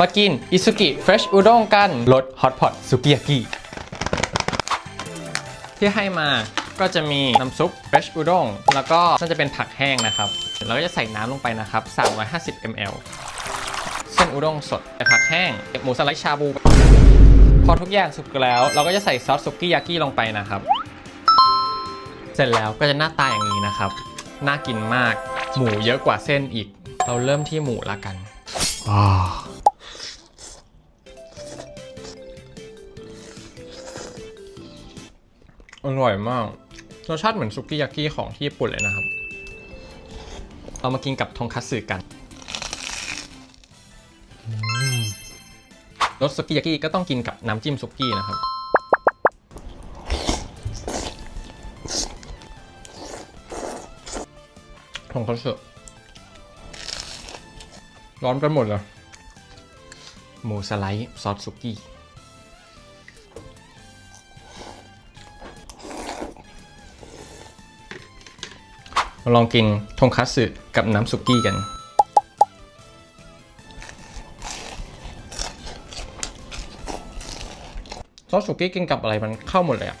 มากินอิซุกิเฟรชอุด้งกันรสฮอตพอตสุกิยากิที่ให้มาก็จะมีน้ำซุปเฟรชอุด้งแล้วก็น่าจะเป็นผักแห้งนะครับเราก็จะใส่น้ำลงไปนะครับ 350 ml เส้นอุด้งสดผักแห้งหมูสไลด์ชาบู พอทุกอย่างสุกแล้ว เราก็จะใส่ซอสสุกิยากิลงไปนะครับ เสร็จแล้วก็จะหน้าตาอย่างนี้นะครับ น่ากินมากหมูเยอะกว่าเส้นอีก เราเริ่มที่หมูละกันว้า อร่อยมากรสชาติเหมือนซุกิยากิของที่ญี่ปุ่นเลยนะครับ เรามากินกับทงคัตสึกันอืมรสซุกิยากิก็ต้องกินกับน้ำจิ้มซุกี้นะครับ ทงคัตสึร้อนกันหมดเลยหมูสไลด์ซอสซุกี้ มาลองกินทงคัตสึกับน้ำสุกี้กัน ซอสสุกี้กินกับอะไรมันเข้าหมดเลยอะ